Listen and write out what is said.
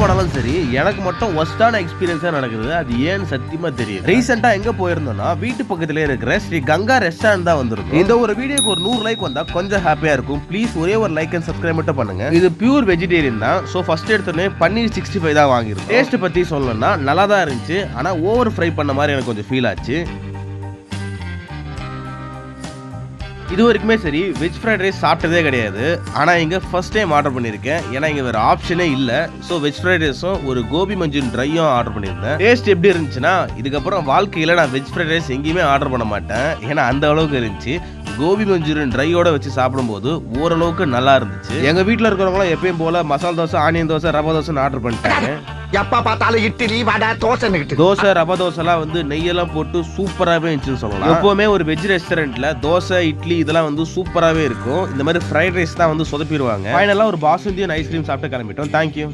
போனாலும் சரி எனக்கு மட்டும் ஒஸ்டான எக்ஸ்பீரியன்ஸா நடக்குது. அது ஏன்னு சத்தியமா தெரியும் ரீசெண்டா எங்க போயிருந்தோம்னா வீட்டு பக்கத்துல இருக்கிற ஸ்ரீ கங்கா ரெஸ்டாரண்ட் தான் வந்திருக்கும். இந்த ஒரு வீடியோக்கு ஒரு நூறு லைக் வந்தா கொஞ்சம் ஹாப்பியா இருக்கும். ப்ளீஸ் ஒரே ஒரு லைக் அண்ட் சப்ஸ்கிரைப் மட்டும் பண்ணுங்க. இது பியூர் வெஜிடேரியன் தான். ஸோ ஃபர்ஸ்ட் எடுத்தோடனே பன்னீர் சிக்ஸ்டி ஃபைவ் தான் வாங்கிருக்கோம் டேஸ்ட் பத்தி சொல்லணும்னா நல்லா தான் இருந்துச்சு. ஆனா ஓவர் ஃப்ரை பண்ண மாதிரி எனக்கு கொஞ்சம் ஃபீல் ஆச்சு. இது வரைக்குமே சரி வெஜ் ஃப்ரைட் ரைஸ் சாப்பிட்டதே கிடையாது. ஆனால் இங்கே ஃபர்ஸ்ட் டைம் ஆர்டர் பண்ணியிருக்கேன் ஏன்னா இங்கே வேறு ஆப்ஷனே இல்லை. ஸோ வெஜ் ஃப்ரைட் ரைஸும் ஒரு கோபி மஞ்சூரியன் ட்ரையும் ஆர்டர் பண்ணியிருந்தேன் டேஸ்ட் எப்படி இருந்துச்சுன்னா இதுக்கப்புறம் வாழ்க்கையில் நான் வெஜ் ஃப்ரைட் ரைஸ் எங்கேயுமே ஆர்டர் பண்ண மாட்டேன். ஏன்னா அந்த அளவுக்கு இருந்துச்சு. கோபி மஞ்சூரியன் ட்ரையோட வச்சு சாப்பிடும்போது ஓரளவுக்கு நல்லா இருந்துச்சு. எங்கள் வீட்டில் இருக்கிறவங்களாம் எப்பயும் போல மசாலா தோசை ஆனியன் தோசை ரவா தோசைன்னு ஆர்டர் பண்ணிட்டாங்க. எப்ப பார்த்தாலும் இட்லி வடை தோசை தோசை ரவா தோசைலாம் வந்து நெய்யெல்லாம் போட்டு சூப்பராகவே இருந்துச்சுன்னு சொல்லலாம். எப்போவுமே ஒரு வெஜ் ரெஸ்டாரண்ட்ல தோசை இட்லி இதெல்லாம் வந்து சூப்பராகவே இருக்கும். இந்த மாதிரி ஃப்ரைட் ரைஸ் தான் வந்து சொதப்பிடுவாங்க. ஃபைனலாக ஒரு பாசுந்தியன் ஐஸ்கிரீம் சாப்பிட்டு கிளம்பிட்டோம். தேங்க்யூ